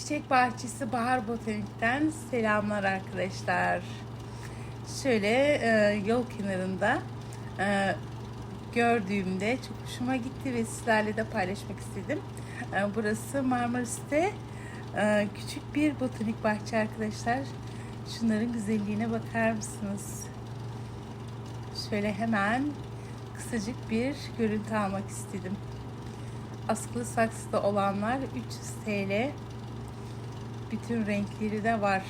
Çiçek Bahçesi Bahar Botanik'ten selamlar arkadaşlar. Şöyle e, yol kenarında e, gördüğümde çok hoşuma gitti ve sizlerle de paylaşmak istedim. E, burası Marmaris'te e, küçük bir botanik bahçe arkadaşlar. Şunların güzelliğine bakar mısınız? Şöyle hemen kısacık bir görüntü almak istedim. Askılı saksıda olanlar 300 TL. Bütün renkleri de var.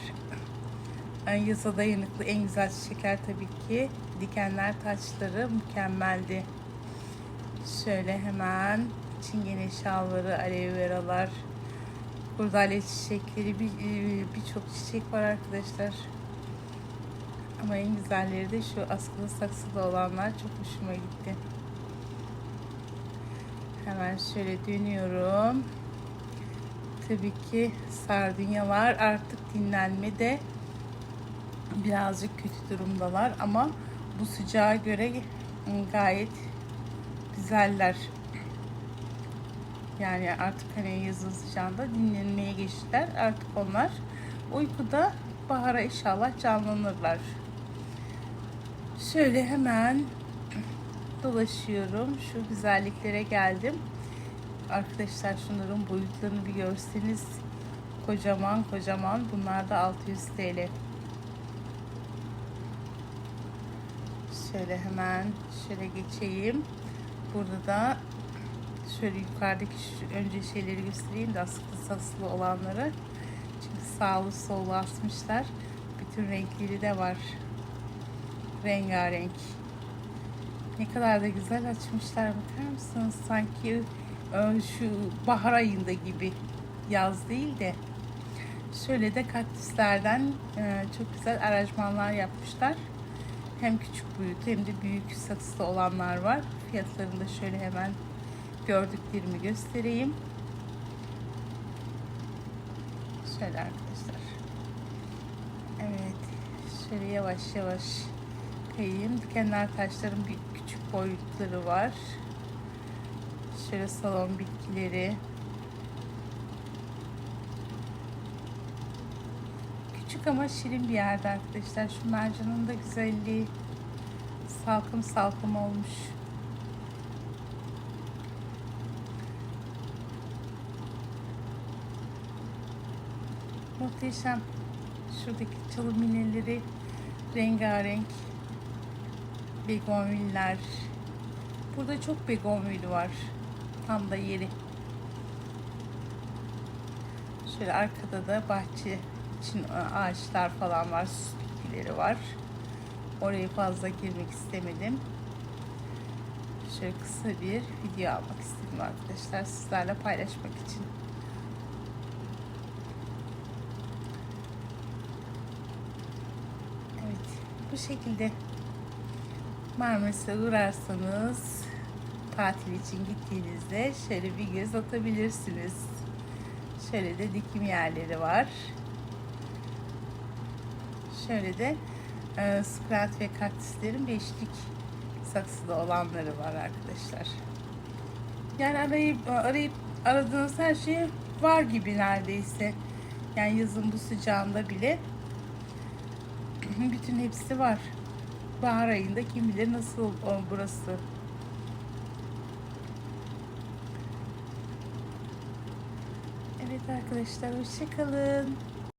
Yani yaza dayanıklı en güzel çiçekler tabii ki. Dikenler taçları mükemmeldi. Şöyle hemen çingene şalvarı, aloe veralar, kurdale çiçekleri, bir- e, birçok çiçek var arkadaşlar. Ama en güzelleri de şu askılı saksıda olanlar çok hoşuma gitti. Hemen şöyle dönüyorum. Tabii ki sardunyalar artık dinlenmede birazcık kötü durumdalar ama bu sıcağa göre gayet güzeller. Yani artık hani yazın sıcağında dinlenmeye geçtiler. Artık onlar uykuda bahara inşallah canlanırlar. Şöyle hemen dolaşıyorum. Şu güzelliklere geldim. Arkadaşlar şunların boyutlarını bir görseniz kocaman kocaman. Bunlar da 600 TL. Şöyle hemen şöyle geçeyim. Burada da şöyle yukarıdaki önce şeyleri göstereyim de askılı saksılı olanları. Çünkü sağlı sollu asmışlar. Bütün renkleri de var. Rengarenk. Ne kadar da güzel açmışlar bakar mısınız? Sanki şu bahar ayında gibi yaz değil de şöyle de kaktüslerden e, çok güzel aranjmanlar yapmışlar. Hem küçük boyut hem de büyük saksıda olanlar var. Fiyatlarını da şöyle hemen gördüklerimi göstereyim. Şöyle arkadaşlar. Evet. Şöyle yavaş yavaş kayayım. Dikenler taşların bir küçük boyutları var. Şöyle salon bitkileri. Küçük ama şirin bir yerde arkadaşlar. Şu mercanın da güzelliği salkım salkım olmuş. Muhteşem. Şuradaki çalı mineleri rengarenk. Begonviller. Burada çok begonvil var. Tam da yeri. Şöyle arkada da bahçe için ağaçlar falan var. Süs bitkileri var. Oraya fazla girmek istemedim. Şöyle kısa bir video almak istedim arkadaşlar. Sizlerle paylaşmak için. Evet. Bu şekilde Marmaris'e uğrarsanız tatil için gittiğinizde şöyle bir göz atabilirsiniz. Şöyle de dikim yerleri var. Şöyle de e, sukulent ve kaktüslerin beşlik saksıda olanları var arkadaşlar. Yani arayıp arayıp aradığınız her şey var gibi neredeyse. Yani yazın bu sıcağında bile bütün hepsi var. Bahar ayında kim bilir nasıl burası. Evet arkadaşlar hoşçakalın.